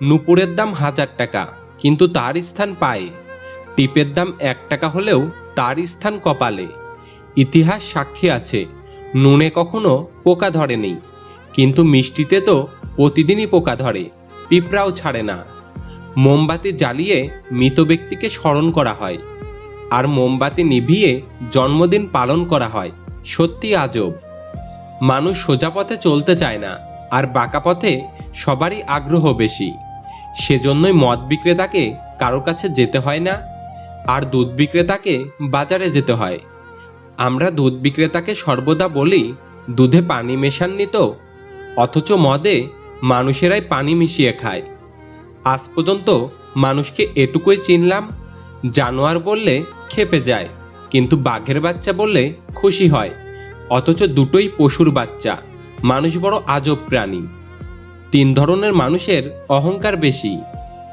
নুপুরের দাম হাজার টাকা, কিন্তু তার স্থান পায়ে। টিপের দাম এক টাকা হলেও তার স্থান কপালে। ইতিহাস সাক্ষী আছে, নুনে কখনো পোকা ধরেনি, কিন্তু মিষ্টিতে তো প্রতিদিনই পোকা ধরে, পিঁপড়াও ছাড়ে না। মোমবাতি জ্বালিয়ে মৃত ব্যক্তিকে স্মরণ করা হয়, আর মোমবাতি নিভিয়ে জন্মদিন পালন করা হয়, সত্যি আজব। মানুষ সোজা পথে চলতে চায় না, আর বাঁকা পথে সবারই আগ্রহ বেশি। সেজন্যই মদ বিক্রেতাকে কারও কাছে যেতে হয় না, আর দুধ বিক্রেতাকে বাজারে যেতে হয়। আমরা দুধ বিক্রেতাকে সর্বদা বলি, দুধে পানি মেশাননি তো অথচ মদে মানুষেরাই পানি মিশিয়ে খায়। আজ পর্যন্ত মানুষকে এটুকুই চিনলাম, জানোয়ার বললে খেপে যায়, কিন্তু বাঘের বাচ্চা বললে খুশি হয়, অথচ দুটোই পশুর বাচ্চা, মানুষ বড় আজব প্রাণী। তিন ধরনের মানুষের অহংকার বেশি।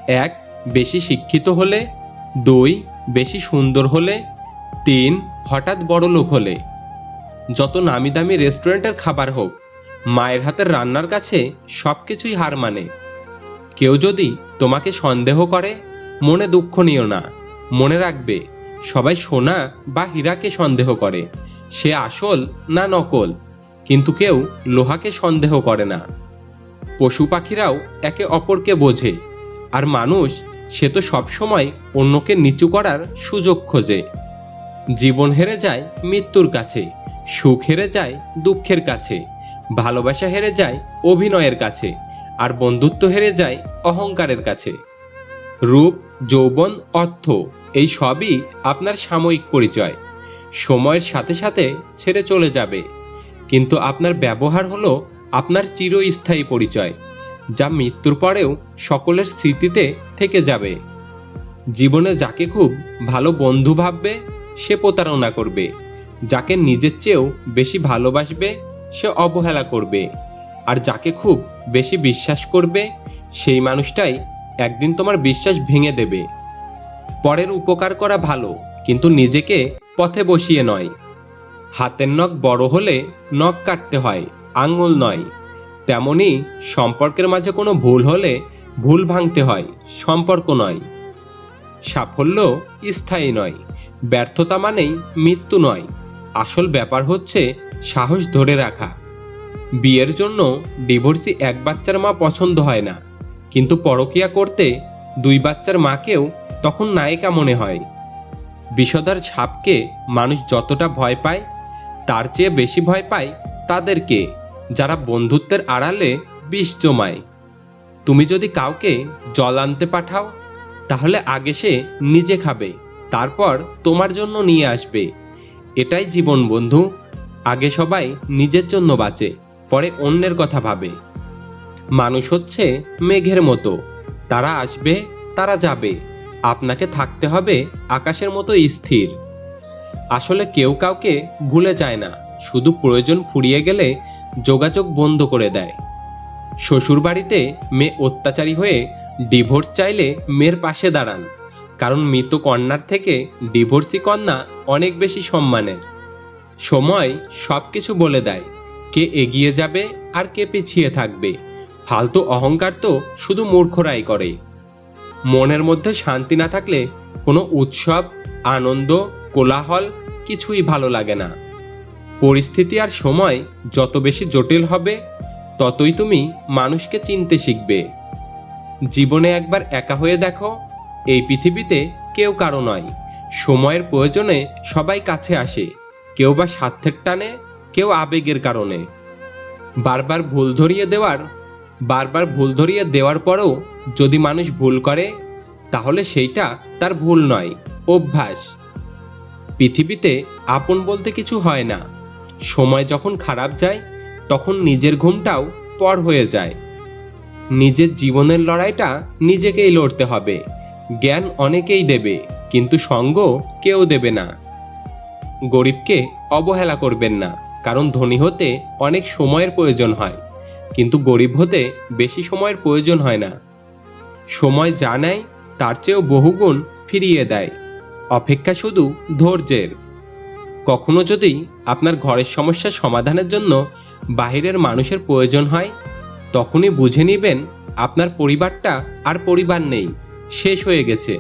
এক, বেশি শিক্ষিত হলে। দুই, বেশি সুন্দর হলে। তিন, হঠাৎ বড় লোক হলে। যত নামি দামি রেস্টুরেন্টের খাবার হোক, মায়ের হাতের রান্নার কাছে সব কিছুই হার মানে। কেউ যদি তোমাকে সন্দেহ করে, মনে দুঃখ নিও না। মনে রাখবে, সবাই সোনা বা হীরাকে সন্দেহ করে। সে আসল না নকল, কিন্তু কেউ লোহাকে সন্দেহ করে না। পশু পাখিরাও একে অপরকে বোঝে, আর মানুষ সে তো সবসময় অন্যকে নিচু করার সুযোগ খোঁজে। জীবন হেরে যায় মৃত্যুর কাছে, সুখ হেরে যায় দুঃখের কাছে, ভালোবাসা হেরে যায় অভিনয়ের কাছে, আর বন্ধুত্ব হেরে যায় অহংকারের কাছে। রূপ, যৌবন, অর্থ, এই সবই আপনার সাময়িক পরিচয়। সময়ের সাথে সাথে ছেড়ে চলে যাবে। কিন্তু আপনার ব্যবহার হলো আপনার চিরস্থায়ী পরিচয়, যা মৃত্যুর পরেও সকলের স্মৃতিতে থেকে যাবে। জীবনে যাকে খুব ভালো বন্ধু ভাববে, সে প্রতারণা করবে। যাকে নিজের চেয়েও বেশি ভালোবাসবে, সে অবহেলা করবে। আর যাকে খুব বেশি বিশ্বাস করবে, সেই মানুষটাই একদিন তোমার বিশ্বাস ভেঙে দেবে। পরের উপকার করা ভালো, কিন্তু নিজেকে পথে বসিয়ে নয়। হাতের নখ বড় হলে নখ কাটতে হয়। আঙুল নয়। তেমনি সম্পর্কের মাঝে কোনো ভুল হলে ভুল ভাঙতে হয়, সম্পর্ক নয়। সাফল্য স্থায়ী নয়, ব্যর্থতা মানেই মৃত্যু নয়। আসল ব্যাপার হচ্ছে সাহস ধরে রাখা। বিয়ের জন্য ডিভোর্সি এক বাচ্চার মা পছন্দ হয় না, কিন্তু পরকিয়া করতে দুই বাচ্চার মাকেও তখন নায়িকা মনে হয়। বিষধার ছাপকে মানুষ যতটা ভয় পায়, তার চেয়ে বেশি ভয় পায় তাদেরকে। যারা বন্ধুত্বের আড়ালে বিষ জমায়। তুমি যদি কাউকে জল আনতে পাঠাও, তাহলে আগে সে নিজে খাবে, তারপর তোমার জন্য নিয়ে আসবে। এটাই জীবন, বন্ধু। আগে সবাই নিজের জন্য বাঁচে, পরে অন্যের কথা ভাবে। মানুষ হচ্ছে মেঘের মতো। তারা আসবে, তারা যাবে। আপনাকে থাকতে হবে আকাশের মতো স্থির। আসলে কেউ কাউকে ভুলে যায় না। শুধু প্রয়োজন ফুরিয়ে গেলে যোগাযোগ বন্ধ করে দেয়। শ্বশুরবাড়িতে মেয়ে অত্যাচারী হয়ে ডিভোর্স চাইলে মেয়ের পাশে দাঁড়ান, কারণ মৃত কন্যার থেকে ডিভোর্সি কন্যা অনেক বেশি সম্মানের। সময় সব কিছু বলে দেয়, কে এগিয়ে যাবে আর কে পিছিয়ে থাকবে। ফালতু অহংকার তো শুধু মূর্খরাই করে। মনের মধ্যে শান্তি না থাকলে কোনো উৎসব, আনন্দ, কোলাহল কিছুই ভালো লাগে না। পরিস্থিতি আর সময় যত বেশি জটিল হবে, ততই তুমি মানুষকে চিনতে শিখবে। জীবনে একবার একা হয়ে দেখো, এই পৃথিবীতে কেউ কারও নয়। সময়ের প্রয়োজনে সবাই কাছে আসে, কেউ বা স্বার্থের টানে, কেউ আবেগের কারণে। বারবার ভুল ধরিয়ে দেওয়ার, বারবার ভুল ধরিয়ে দেওয়ার পরেও যদি মানুষ ভুল করে, তাহলে সেইটা তার ভুল নয়, অভ্যাস। পৃথিবীতে আপন বলতে কিছু হয় না। সময় যখন খারাপ যায়, তখন নিজের ঘুমটাও পর হয়ে যায়। নিজের জীবনের লড়াইটা নিজেকেই লড়তে হবে। জ্ঞান অনেকেই দেবে, কিন্তু সঙ্গ কেউ দেবে না। গরিবকে অবহেলা করবেন না, কারণ ধনী হতে অনেক সময়ের প্রয়োজন হয়, কিন্তু গরিব হতে বেশি সময়ের প্রয়োজন হয় না। সময় যা নেয়, তার চেয়েও বহুগুণ ফিরিয়ে দেয়। অপেক্ষা শুধু ধৈর্যের। কখনো যদি আপনার ঘরের সমস্যা সমাধানের জন্য বাহিরের মানুষের প্রয়োজন হয়, তখনই বুঝে নেবেন আপনার পরিবারটা আর পরিবার নেই, শেষ হয়ে গেছে।